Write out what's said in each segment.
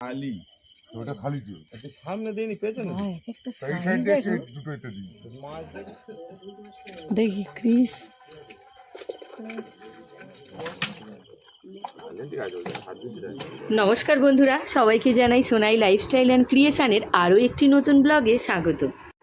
খালি। ওটা খালি তো সামনে দিইনি পেছনে এই সাইডে দুটো এটা দিই। দেখি ক্রিস নমস্কার বন্ধুরা সবাইকে জানাই সোনাই লাইফস্টাইল অ্যান্ড ক্রিয়েশনের আরও একটি নতুন ব্লগে স্বাগত।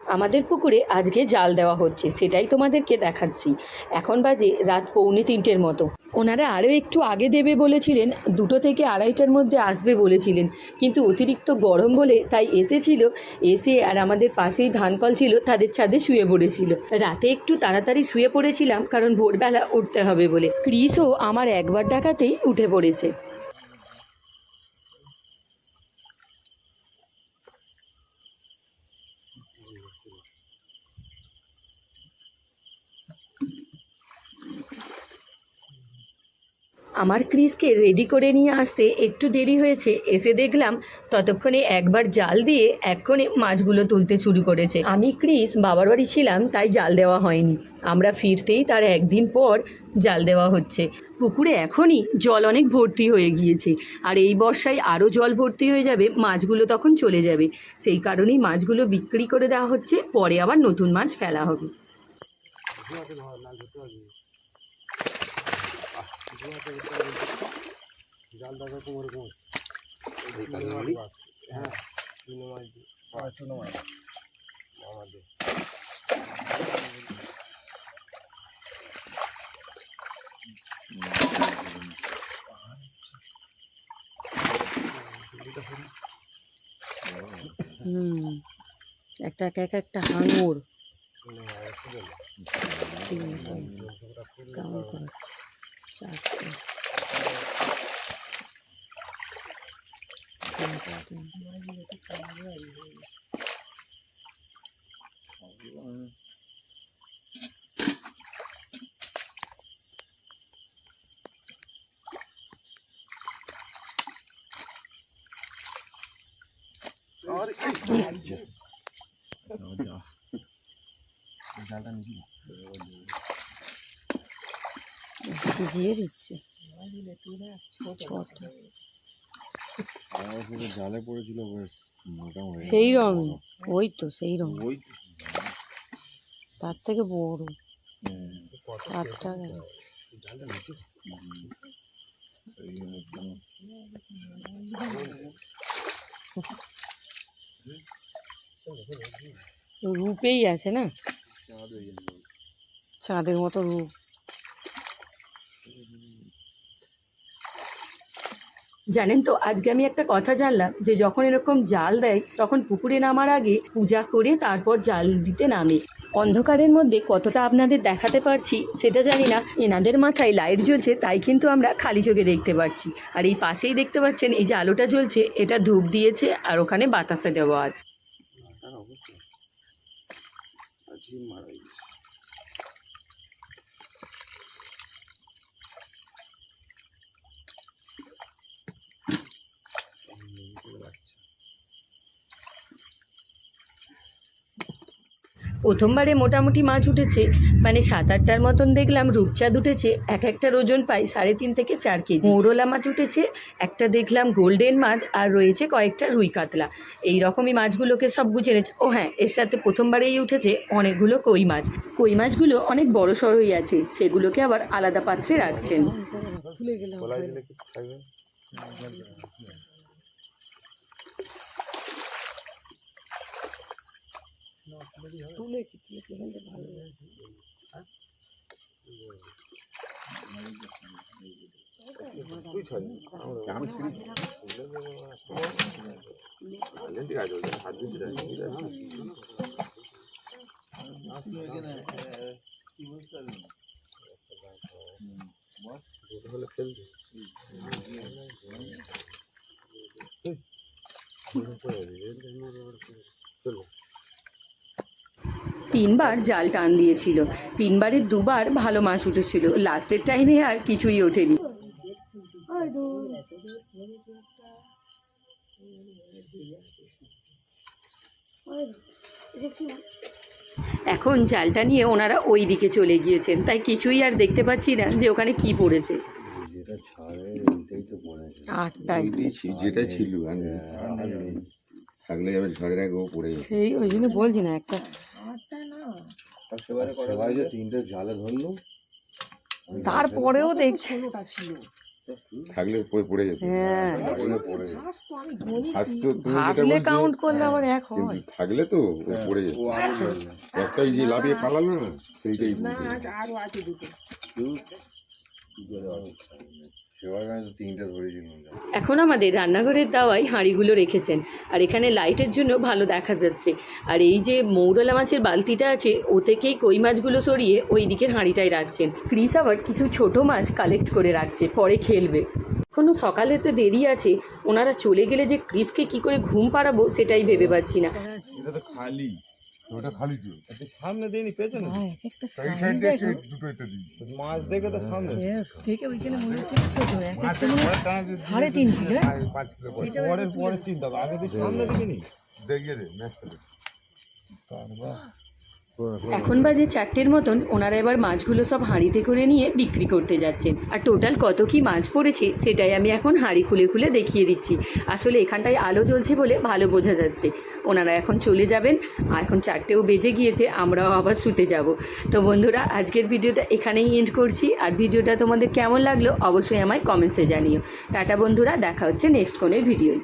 আমাদের পুকুরে আজকে জাল দেওয়া হচ্ছে, সেটাই তোমাদেরকে দেখাচ্ছি। এখন বাজে রাত পৌনে তিনটের মতো। ওনারা আরও একটু আগে দেবে বলেছিলেন, দুটো থেকে আড়াইটার মধ্যে আসবে বলেছিলেন, কিন্তু অতিরিক্ত গরম বলে তাই এসেছিল, এসে আর আমাদের পাশেই ধানকল ছিল, তাদের ছাদে শুয়ে পড়েছিল। রাতে একটু তাড়াতাড়ি শুয়ে পড়েছিলাম, কারণ ভোরবেলা উঠতে হবে বলে। ক্রিসও আমার একবার ডাকাতেই উঠে পড়েছে। Brasil aqui. আমার ক্রিসকে রেডি করে নিয়ে আসতে একটু দেরি হয়েছে, এসে দেখলাম ততক্ষণে একবার জাল দিয়ে এক্ষণে মাছগুলো তুলতে শুরু করেছে। আমি ক্রিস বাবার বাড়ি ছিলাম, তাই জাল দেওয়া হয়নি। আমরা ফিরতেই তার একদিন পর জাল দেওয়া হচ্ছে। পুকুরে এখনই জল অনেক ভর্তি হয়ে গিয়েছে, আর এই বর্ষায় আরও জল ভর্তি হয়ে যাবে, মাছগুলো তখন চলে যাবে। সেই কারণেই মাছগুলো বিক্রি করে দেওয়া হচ্ছে, পরে আবার নতুন মাছ ফেলা হবে। হুম একটা এক এক একটা হাঙর। কেমন করে। 下去。等下等他妈的都干了以后，好热啊！倒一倒一倒，倒啊！干了没？ভিজিয়ে দিচ্ছে। জালে পড়েছিল সেই রঙ ওই তো সেই রঙ। ওই তার থেকে বড়। গেল রূপেই আছে না? চাঁদের মতো রূপ। জানেন তো, আজকে আমি একটা কথা জানলাম যে যখন এরকম জাল দেয়, তখন পুকুরে নামার আগে পূজা করে তারপর জাল দিতে নামে। অন্ধকারের মধ্যে কতটা আপনাদের দেখাতে পারছি, সেটা জানি না। এনাদের মাথায় লাইট জ্বলছে, তাই কিন্তু আমরা খালি চোখে দেখতে পাচ্ছি আর এই পাশেই দেখতে পাচ্ছেন, এই যে আলোটা জ্বলছে, এটা ধূপ দিয়েছে আর ওখানে বাতাসে দেওয়া আছে। প্রথমবারে মোটামুটি মাছ উঠেছে মানে সাত আটটার মতন দেখলাম রূপচাঁদ উঠেছে এক একটার ওজন পাই সাড়ে তিন থেকে চার কেজি। মৌরলা মাছ উঠেছে, একটা দেখলাম গোল্ডেন মাছ আর রয়েছে কয়েকটা রুই কাতলা। এই রকমই মাছগুলোকে সব বুঝে নিয়েছে। ও হ্যাঁ এর সাথে প্রথমবারেই উঠেছে অনেকগুলো কই মাছ। কই মাছগুলো অনেক বড় সড়ই আছে, সেগুলোকে আবার আলাদা পাত্রে রাখছেন। গলায় দিলে কি খাইবে তুই ছয় আমি ছিড়ি লেন্টি কাজ হচ্ছে হাত দিতে হলে ফেলবে চলো তিনবার জাল টান দিয়েছিল। তিনবারের দুবার ভালো মাছ উঠেছিল। লাস্টের টাইমে আর কিছুই ওঠেনি। এখন জালটা নিয়ে ওনারা ওই দিকে চলে গিয়েছেন। তাই কিছুই আর দেখতে পাচ্ছি না যে ওখানে কি পড়েছে। যেটা ছাড়ে ওইটাই ছিল আর থাকলে এবার ঝড়ের আগে পড়ে সেই ওই জন্য বলছি না একটা তিনটে জালে ধরলো তারপরেও দেখছে। থাকলে পড়ে পড়ে যেত। হ্যাঁ। ভাসলে কাউন্ট করলে আবার এক হয়। থাকলে তো ও পড়ে যেত। একটাই যে লাফিয়ে পালালো না সেইটাই আমি তিনটে ধরেছিলাম এখন আমাদের রান্নাঘরের দাওয়ায় হাঁড়িগুলো রেখেছেন আর এখানে লাইটের জন্য ভালো দেখা যাচ্ছে। আর এই যে মৌরলা মাছের বালতিটা আছে ও থেকেই কই মাছগুলো সরিয়ে ওই দিকের হাঁড়িটাই রাখছেন। ক্রিস আবার কিছু ছোট মাছ কালেক্ট করে রাখছে পরে খেলবে। এখনও সকালে তো দেরি আছে ওনারা চলে গেলে যে ক্রিসকে কি করে ঘুম পাড়াবো সেটাই ভেবে পাচ্ছি না। খালি। ওটা খালি ছিল সামনে দিইনি পেছনে এই সাইড দিয়ে দুটো এটা দিই মাছ দেখে তো সামনে। থেকে ওইখানে মনে হচ্ছে ছোট একটা সাড়ে তিন কিলো। পাঁচ কিলো পরে পরে পরে চিন্তা হবে। আগে তুই সামনে দেখিনি। দেখিয়ে দে ম্যাচটা দে এখন বাজে চারটের মতন, ওনারা এবার মাছগুলো সব হাঁড়িতে করে নিয়ে বিক্রি করতে যাচ্ছেন। আর টোটাল কত কি মাছ পড়েছে, সেটাই আমি এখন হাঁড়ি খুলে খুলে দেখিয়ে দিচ্ছি। আসলে এখানটায় আলো জ্বলছে বলে ভালো বোঝা যাচ্ছে। ওনারা এখন চলে যাবেন, আর এখন চারটেও বেজে গিয়েছে, আমরাও আবার শুতে যাব। তো বন্ধুরা, আজকের ভিডিওটা এখানেই এন্ড করছি। আর ভিডিওটা তোমাদের কেমন লাগল, অবশ্যই আমায় কমেন্টসে জানিও। টাটা বন্ধুরা, দেখা হচ্ছে নেক্সট কোনের ভিডিওয়